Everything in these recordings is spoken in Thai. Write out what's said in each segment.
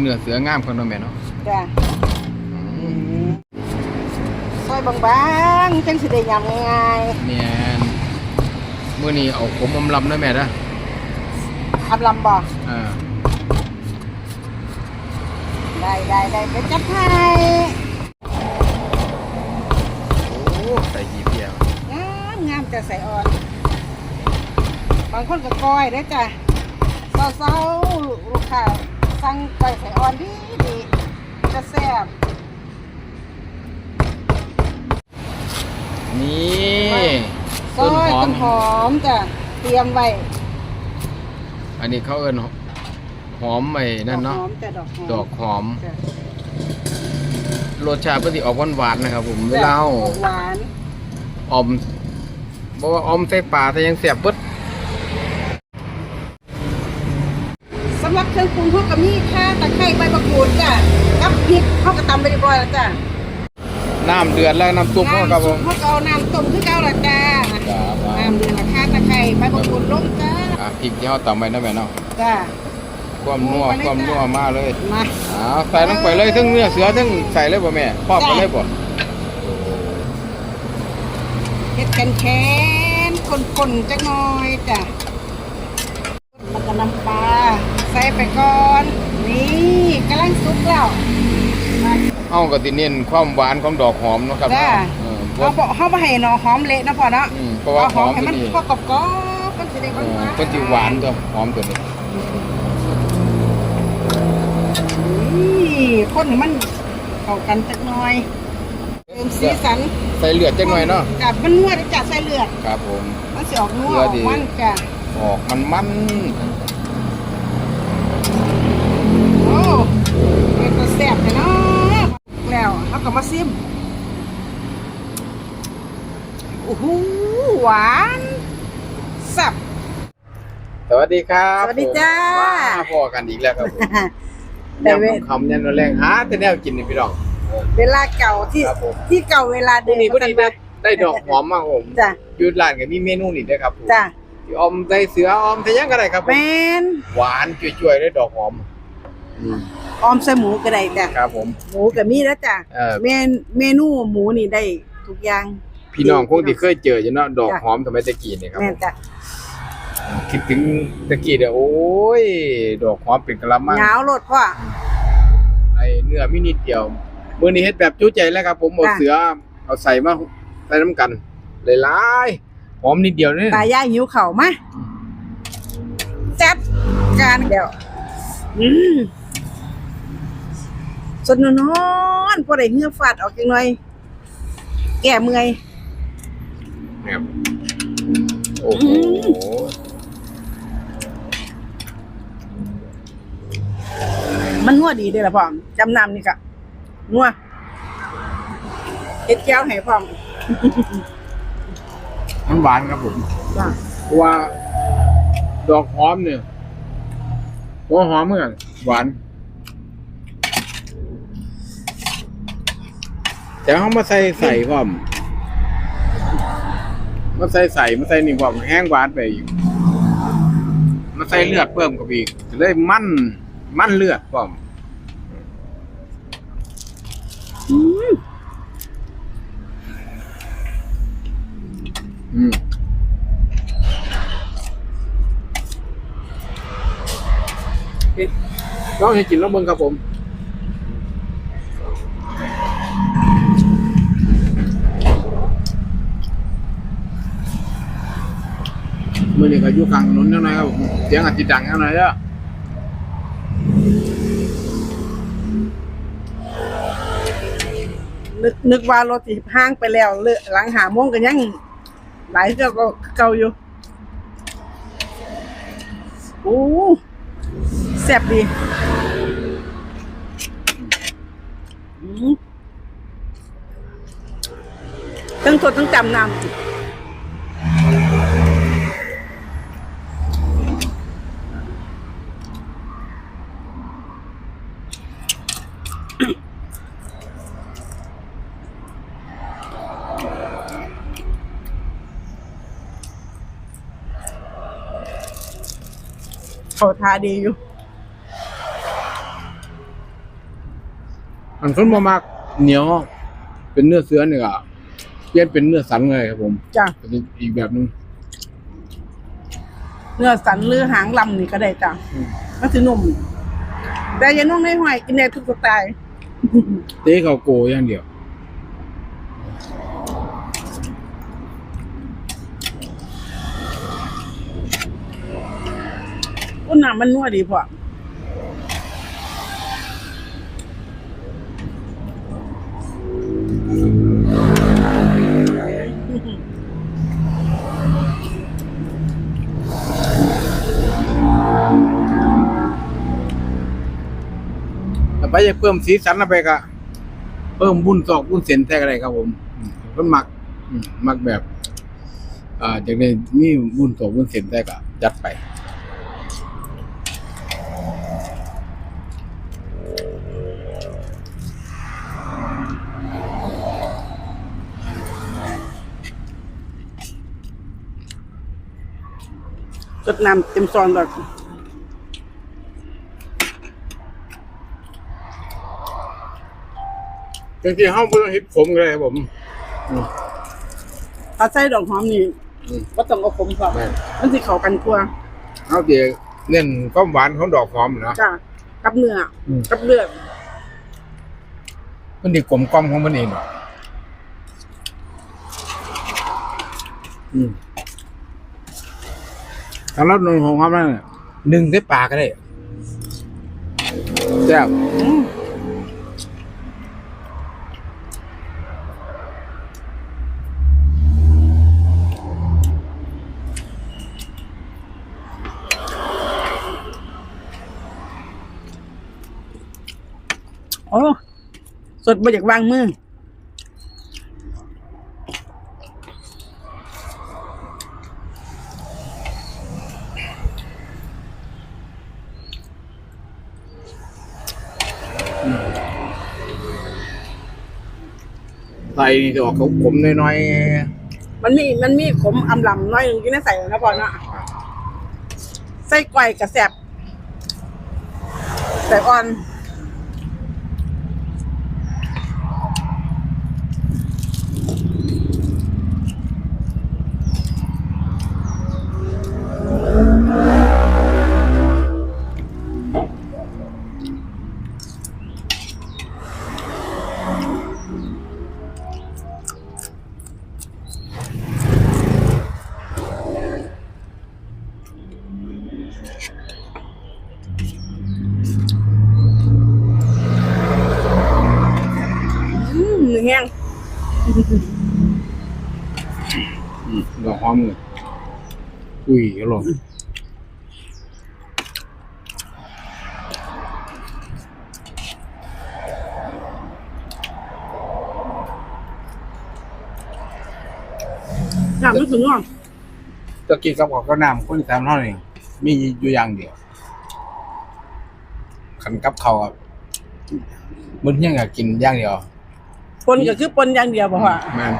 เนื้อเสืองามคนเนาะแม่เนาะจ้ะซอยบางๆจังสิได้ยำง่ายเนี่ยมื้อนี้เอาขมอมลำเนาะแม่เด้อๆอับลำบ่อ่าได้ได้ได้ไปจัดให้โอ้ใส่กี่เพียวงามงามจะใส่อ่อน บางคนก็ก้อยเด้อจ้ะเศร้าๆลูกค้า สั่งก้อยใส่อ่อนดีดีจะแซ่บนี่ซอยต้นหอมจ้ะเตรียมไว้อันนี้เขาเอิ้นหอมไอ้นั่นเนาะ ดอกหอมจ้ะดอกหอมดอกหอม จ้ะรสชาติเพิ่นสิออกหวานๆนะครับผมเวลาเฮาหวาน ออมบ่ว่าออมใส่ปลาแต่ยังแซ่บเบิด สำหรับเครื่องปรุงพวกกับมีข่าตะไคร้ใบมะกรูดจ้ะกับพริกเขาก็ตำไปเรียบร้อยแล้วจ้ะน้ำเดือดแล้วน้ำซุปเนาะครับผมเขาก็เอาน้ำต้มคือเก่าละจ้าน้ำเดือดละข่าตะไคร้ใบมะกรูดลงจ้าอะพริกที่เฮาตำไว้เนาะแม่เนาะจ้าความนัวความนัวมาเลยมาอ้าวใส่ลงไปเลยทั้งเนื้อเสือทั้งใส่เลยบ่แม่พอมกันเลยบ่เฮ็ดกันแค้นคนๆจักหน่อยจ้ะแล้วก็น้ำปลา ใส่ไปก่อน นี่กำลังสุกแล้วมาเฮาก็สิเน้นความหวานของดอกหอมเนาะครับจ้าเออเพเขาราะบอกเขาบ่ให้หนอหอมเละนะพ่อเนาะอืมเพราะว่าหอมให้ตัวมันนี้พอกรอบๆมันสิได้หเอวานอๆเพิ่นสิหวานตัวหอมตัวนี้นี่คนให้มันเข้ากันจักหน่อยเติมสีสันใส่เลือดจักหน่อยเนาะจับมันนวดจับใส่เลือด ครับผม มันสิออกนัวเพื่อออกดี มันจ้ะออกมันมันโอ้เป็นตัว แซ่บเลยเนาะแล้วเขาก็มาซิมโอ้โหหวานสับสวัสดีครับสวัสดีจ้า ผมมาพอกันอีกแล้วครับผมแต่แนเววคำยันแรงหาแต่แนวกินนี่พี่น้อง เวลาเก่าที่ครับผม ที่เก่าเวลาพรุ่เดิงนี้พอดีได้ได้ดอกหอมมาครับผมจ้ะอยูร้านก็มีเมนูนี่ด้วยครับผมจ้ะที่ออมใส่เสือออมใส่หยังก็ได้ครับผมแมนหวานจ่วยๆด้วยดอกหอม อืมออมใส่หมูก็ได้จ้ะครับผม หมูก็มีแล้วจ้ะเออ เมนเมนูหมูนี่ได้ทุกอย่างพี่น้องคงที่เคยเจออยู่เนาะดอกหอมสมัยตะกี้นี่ครับแม่ผนมจ้ะคิดถึงตะกี้เด้อโอ้ย ดอกหอมเป็นกะละมังหนาวโลดพ่อ ไอ้เนื้อมีนิดเดียวมื้อนี้เฮ็ดแบบจุใจแล้วครับ ผมเอาจ้ะ เสือเอาใส่มาใส่น้ำกันหลายๆหอมนิดเดียวนี่ตายายหิวเข่าวมาจัดการเดี๋ยวอืม สดนอนๆพอได้เหงือฟาดออกจังหน่อย แก่เมื่อยครับโอ้โหมันนัวดีเด้อล่ะพ่อจำนำนี่กะนัวเฮ็ดแก้วให้พร้อมมันหวานครับผมจ้ะเพราะว่า ดอกหอมเนี่ยหัวหอมเหมือนกันหวาน แต่เขามาใส่ใส่พร้อมมาใส่ใส่มาใส่นี่พร้อมแห้งหวานไปอีกมาใส่เลือดเพิ่มกับอีกจะได้มั่นมั่นเลือดพร้อมอืมอืมลองให้กินแล้วเบิ่งครับผม มื่อนี้ก็อยู่กลางถนนจังหน่อยครับผมเสียงอาจจะดังจังหน่อยเด้อนึกนึกว่ารถสิห้างไปแล้วเลอะหลังหาโมงก็ยังหลายเจ้าก็เก่าอยู่โอ้แซ่บดีตั้งตัวตั้งจำนำ เขาทาดีอยู่อันคนบ่มักเหนียว เป็นเนื้อเสือเนี่ยก็เปลี่ยนเป็นเนื้อสันเลยครับผมจ้ะเป็นอีกแบบหนึง เนื้อสันหรือหางลำนี่ก็ได้จ้ะอืม มันสินุ่ม แต่อยังนุ่มในหอยกินได้ทุกสไตล์ เต้เขาโกอย่างเดียว อุ้นน้ำมันนัวดีพอ ไปจะเพิ่มสีสันเข้าไปก็เพิ่มบุญตอกบุญเส้นแท้ก็ได้ครับผมเพิ่นมักอืมมักแบบ อ่าจากนี้มีบุญตอกบุญเส้นแท้ก็จัดไปกดน้ำเต็มซองดอก จริงๆเฮาบ่ต้องเฮ็ดผมก็ได้ครับผมอืม ถ้าใส่ดอกหอมนี่อืมก็ต้องเอาขมก่อนแม่นมันสิเข้ากันกว่าเฮาสิเน้นความหวานของดอกหอมนะจ้ะกับเนื้ออม กับเลือดมันสิกลมกล่อมของมันเองเนาะอืมถ้าเราหนึ่งของความนั้นน่ะหนึ่งได้ปลากก็ได้แซ่บอืม อ้สดมาจากวางมือใส่นี่จะออกขมๆน้อยมันมีมันมีขมอำลำน้อยหนึ่งที่น่าใส่นะพอนะไส้ไก่กระแสบใส่อ่อน ๆอืมดอกหอมเลยอุ้ยอร่อยน้ำรู้สึกง่วงตะกี้กับออกก็น้ำคนที่ทำเท่านี้มีอยู่อย่างเดียวขันกับเขาวอะมันยังอยากกินอย่างเดียว ปนก็คือปนอย่างเดียวบอกว่าแม่น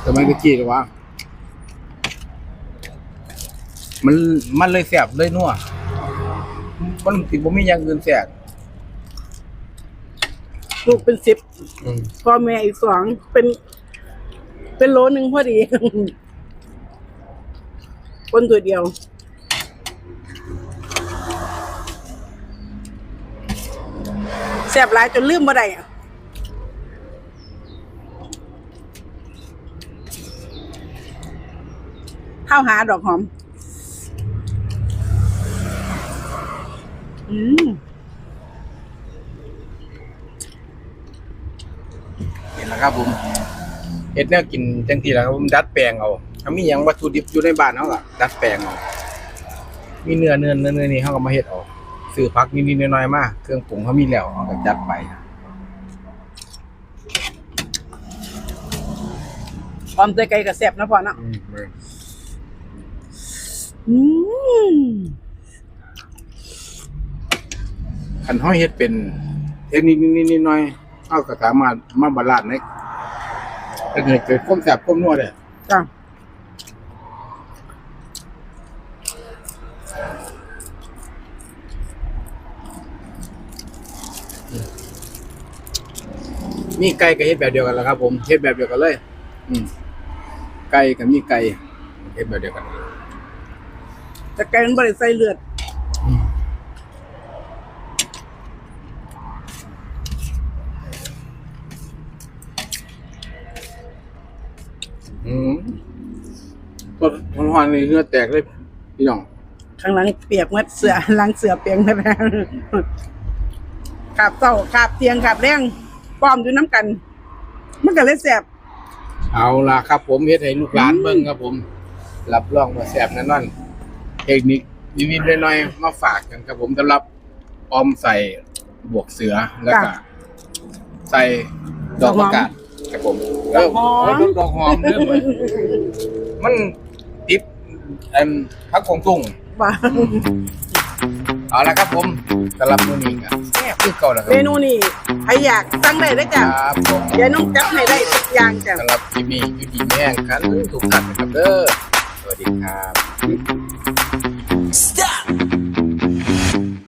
แต่ไม่ตะกี้เลยว่ามันมันเลยแสบเลยนัวมันติบ่มีอย่างอื่นแสบลูกเป็นสิบอืมพ่อแม่อีกสองเป็น เป็นโลหนึ่งพอดีคนตัวเดียว แสบหลายจนลืมบ่ได้อะ ข้าวหาดอกหอม อืมเห็นแล้วครับผมเฮ็ดแนวกินจังทีแล้วครับผมดัดแปลงเอาถ้ามีหยังวัตถุดิบอยู่ในบ้านเฮาก็ดัดแปลงเอามีเนื้อเนื้อเนื้อเนื้อนี่เฮาก็มาเฮ็ดเอาซื้อผักนิดๆหน่อยๆมาเครื่องปรุงเฮามีแล้วเฮาก็จัดไปออมเตยไก่กับแสบนะพ่อเนาะ อืม แม่นอืมคันเฮาเฮ็ดเป็น เทคนิคนิดๆหน่อยๆเฮาก็สามารถมาบาลานซ์ในให้เกิดความแซ่บความนัวได้จ้ะมีไก่ก็เฮ็ดแบบเดียวกันแหล้วครับ ผมเฮ็ดแบบเดียวกันเลย อืมไก่กับมีไก่เฮ็ดแบบเดียวกัน แต่ไก่มันบริใส่เลือด อืมก็ทนหอนเลยเนื้อแตกเลยพี่น้อง ข้างหลังเปียกหมัดเสือหลังเสือเปียกหมดแล้วขาบเศร้าขาบเตียงขาบแรงป้อมอยู่น้ำกัน มันก็เลยแสบ เอาล่ะครับผมเฮ็ดให้ลูกหลานเบิ่งครับผม รับรองว่าแซ่บแน่นอน เทคนิคนิดๆหน่อยๆมาฝากกันครับผมสำหรับออมใส่บวกเสือแล้วก็ใส่ดอกประกาศครับผมเออเออดอกหอมเด้อมันมันติดอันพักของตุ้งว่าเอาละครับผมสำหรับมื้อนี้ก็แซ่บคือเก่าแล้วครัเมนูนี่ใครอยากสั่งได้เลยจ้ะครับผมเดี๋ยวน้องจับให้ได้ทุกอย่างจ้ะสำหรับคลิปนี้อยู่ดีแม่งกันทุกท่านนะครับเด้อสวัสดีครับ